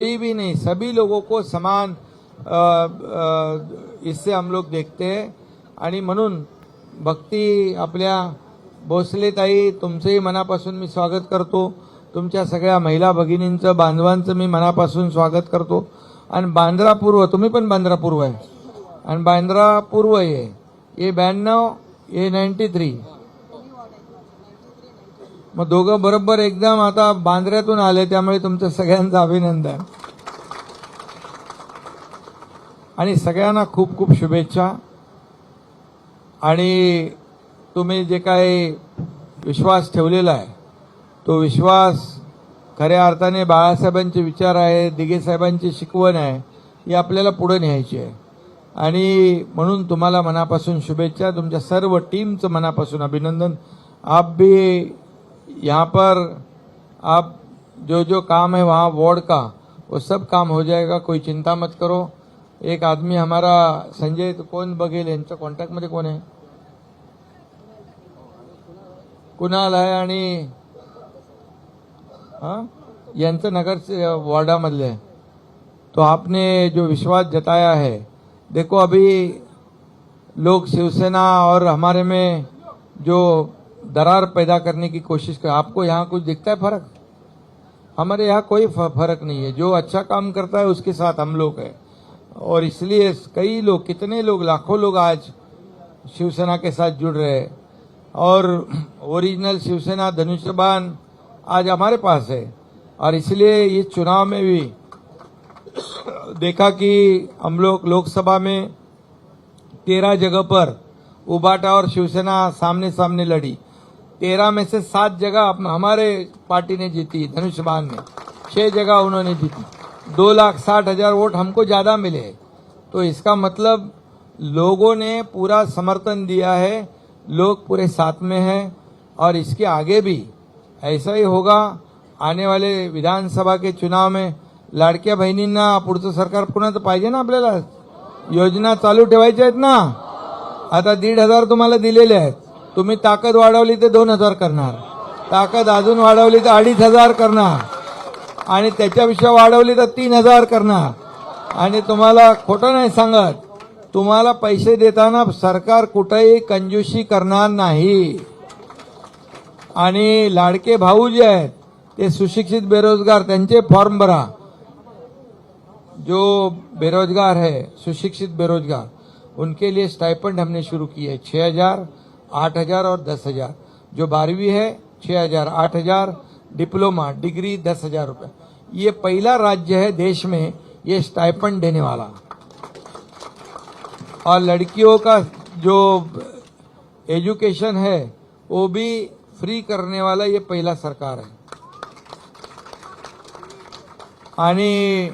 कोई भी नहीं सभी लोगों को समान इससे हम लोग देखते हैं। आणि म्हणून भक्ती आपल्या भोसलेताई तुमचंही मनापासून मी स्वागत करतो. तुमच्या सगळ्या महिला भगिनींचं बांधवांचं मी मनापासून स्वागत करतो. आणि बांद्रा पूर्व तुम्ही पण बांद्रा पूर्व आहे. आणि बांद्रा पूर्व आहे ए ब्याण्णव ए नाईन्टी थ्री मग दोघं बरोबर एकदम आता बांद्र्यातून आले त्यामुळे तुमचं सगळ्यांचं अभिनंदन. आणि सगळ्यांना खूप खूप शुभेच्छा. आणि तुम्ही जे काही विश्वास ठेवलेला आहे तो विश्वास खऱ्या अर्थाने बाळासाहेबांचे विचार आहे दिगेसाहेबांची शिकवण आहे ही आपल्याला पुढे न्यायची आहे. आणि म्हणून तुम्हाला मनापासून शुभेच्छा तुमच्या सर्व टीमचं मनापासून अभिनंदन. आप भी यहाँ पर आप जो जो काम है वहाँ वार्ड का वो सब काम हो जाएगा कोई चिंता मत करो। एक आदमी हमारा संजय तो कोण बघेल यांच्या कॉन्टॅक्टमध्ये कोण आहे? कुणाल आहे आणि हाँ? यांचं नगर से वार्डामधले तो आपने जो विश्वास जताया है देखो अभी लोग शिवसेना और हमारे में जो दरार पैदा करने की कोशिश कर, आपको यहाँ कुछ दिखता है फ़र्क? हमारे यहाँ कोई फ़र्क नहीं है। जो अच्छा काम करता है, उसके साथ हम लोग हैं। और इसलिए कई लोग, कितने लोग, लाखों लोग आज शिवसेना के साथ जुड़ रहे हैं। और ओरिजिनल शिवसेना धनुष्यबान आज हमारे पास है। और इसलिए इस चुनाव में भी देखा कि हम लोग लोकसभा में तेरह जगह पर उबाटा और शिवसेना सामने सामने लड़ी। तेरह में से सात जगह हमारे पार्टी ने जीती धनुष्यबान में छह जगह उन्होंने जीती। दो लाख साठ हजार वोट हमको ज्यादा मिले तो इसका मतलब लोगों ने पूरा समर्थन दिया है लोग पूरे साथ में हैं और इसके आगे भी ऐसा ही होगा। आने वाले विधानसभा के चुनाव में लाडक्या बहिणींना पुढचं सरकार पुन्हा तर पाहिजे ना आपल्याला? योजना चालू ठेवायच्या आहेत ना? आता दीड हजार तुम्हाला दिलेले आहेत। तुम्ही ताकद वाढवली तर दोन हजार करणार. ताकद अजून वाढवली तर अडीच हजार करणार. आणि त्याच्यापेक्षा वाढवली तर तीन हजार करणार. आणि तुम्हाला खोटं नाही सांगत. तुम्हाला पैसे देताना सरकार कुठेही कंजूशी करणार नाही. आणि लाडके भाऊ जे आहेत ते सुशिक्षित बेरोजगार त्यांचे फॉर्म भरा. जो बेरोजगार है सुशिक्षित बेरोजगार उनके लिए स्टाइपेंड हमने शुरू की है छः हजार. आठ हज़ार और दस हज़ार। जो बारहवीं है, छह हज़ार। आठ हज़ार, डिप्लोमा, डिग्री, दस हज़ार रुपये ये पहला राज्य है देश में, ये स्टाइपन देने वाला। और लड़कियों का जो एजुकेशन है, वो भी फ्री करने वाला ये पहला सरकार है। आणि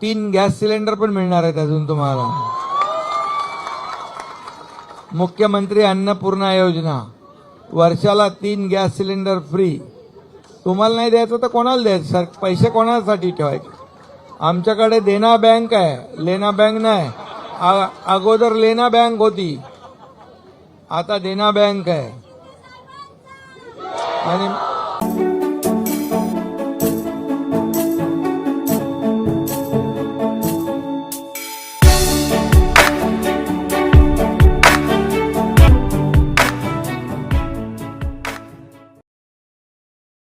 तीन गॅस सिलेंडर पण मिळणार आहेत अजून तुम्हाला मुख्यमंत्री अन्नपूर्णा योजना. वर्षाला तीन गॅस सिलेंडर फ्री. तुम्हाला नाही द्यायचं तर कोणाला द्यायचं? सर पैसे कोणासाठी ठेवायचे? आमच्याकडे देना बँक आहे. लेना बँक नाही. आ- अगोदर लेना बँक होती. आता देना बँक आहे. आणि